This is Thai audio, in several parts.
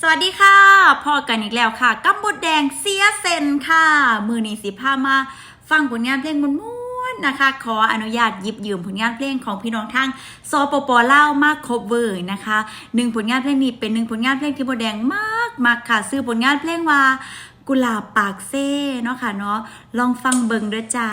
สวัสดีค่ะพอกันอีกแล้วค่ะกับบดแดงเสียเซนค่ะ มือนีสิพามาฟังผลงานเพลงม้วนๆนะคะ ขออนุญาตหยิบยืมผลงานเพลงของพี่น้องทางสปปเลามาคบเวอร์นะคะหนึ่งผลงานเพลงนี้เป็นหนึ่งผลงานเพลงที่บดแดงมากมากค่ะ ซื้อผลงานเพลงว่า กุหลาบปากเซ่เนาะค่ะเนาะลองฟังเบิงเด้อจ้า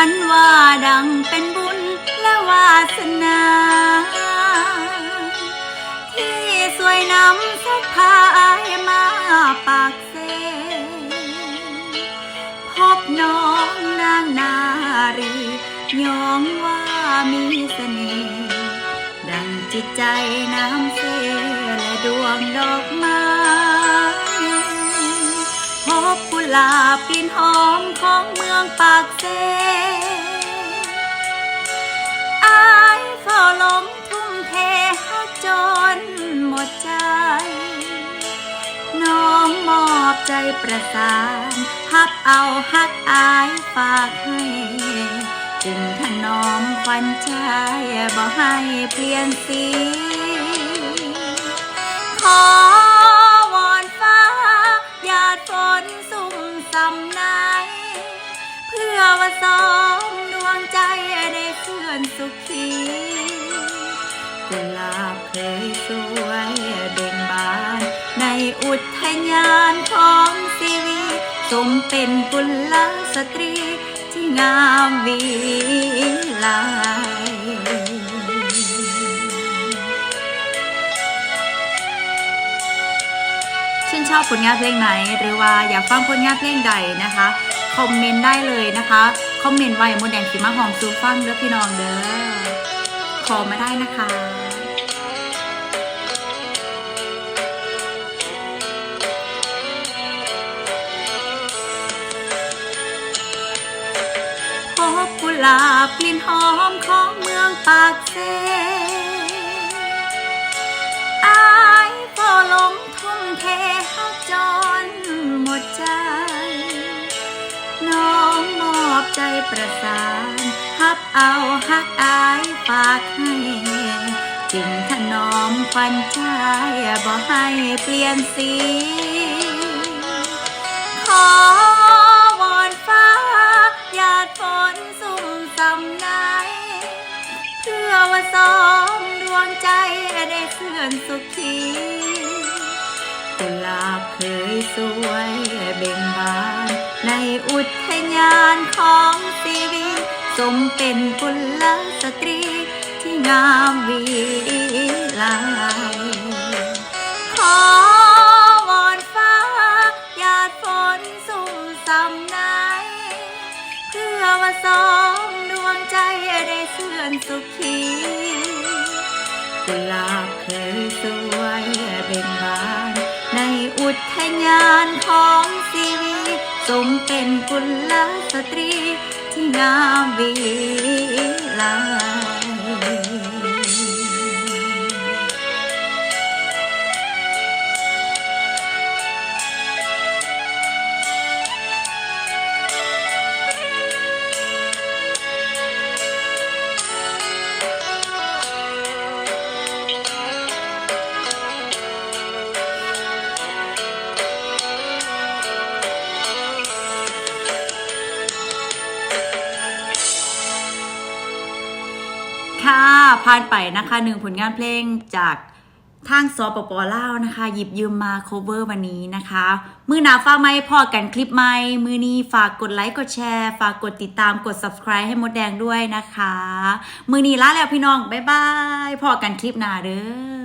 อนว่าดังเป็นบุญและวาสนา ที่สวยนำสักพายมาปากเซพบน้องนางนารียองว่ามีเสน่ห์ดังจิตใจน้ำเซและดวงดอกไม้พบกุหลาบกลิ่นหอมของเมืองปากเซ ใจ น้องมอบใจประสานฮักเอาฮักอายฝากให้จึงถนอมควันใจบ่ให้เปลี่ยนสี ขอวอนฟ้าหยาดฝนสุ่มสำนายเพื่อว่าสองดวงใจได้เคลื่อนสุขี กุหลาบเคยสวยเบ่งบาน ในอุทยานของสีวีสมเป็นกุลสตรีที่งามวิไลชื่นชอบผลงานเพลงไหน หรือว่าอยากฟังผลงานเพลงใดนะคะ คอมเมนต์ได้เลยนะคะ คอมเมนต์ไว้มดแดงสีมาหอมซูฟังเด้อพี่น้องเด้อ ขอมาได้นะคะพบกุหลาบกลิ่นหอมของเมืองปากเซอายเฝ้าหลงทุ่มเทให้จนหมดใจ น้องมอบใจประสาน เอาฮักอายฝากให้จึงถนอมควันใจบ่ให้เปลี่ยนสี ขอวอนฟ้าหยาดฝนสุ่มสำนายเพื่อว่าสองดวงใจได้เคลื่อนสุขีกุหลาบเคยสวยเบ่งบานในอุทยานของสีวี สมเป็นกุลสตรีที่งามวิไลขอวอนฟ้าหยาดฝนสุ่มสำนายเพื่อว่าสองดวงใจได้เคลื่อนสุขีกุหลาบเคยสวยเบ่งบานในอุทยานของสีวีสมเป็นกุลสตรี นามวิไล ผ่านไปนะคะหนึ่งผลงานเพลงจากทางซอปปอล่าวนะคะ หยิบยืมมา cover วันนี้นะคะ มือหนาฟ้าไม่พอกันคลิปไหมมือนี้ฝากกดไลค์กดแชร์ ฝากกดติดตามกด subscribe ให้มดแดงด้วยนะคะ มือนี้ลาแล้วพี่น้อง บ๊ายบายพอกันคลิปหน้าเด้อ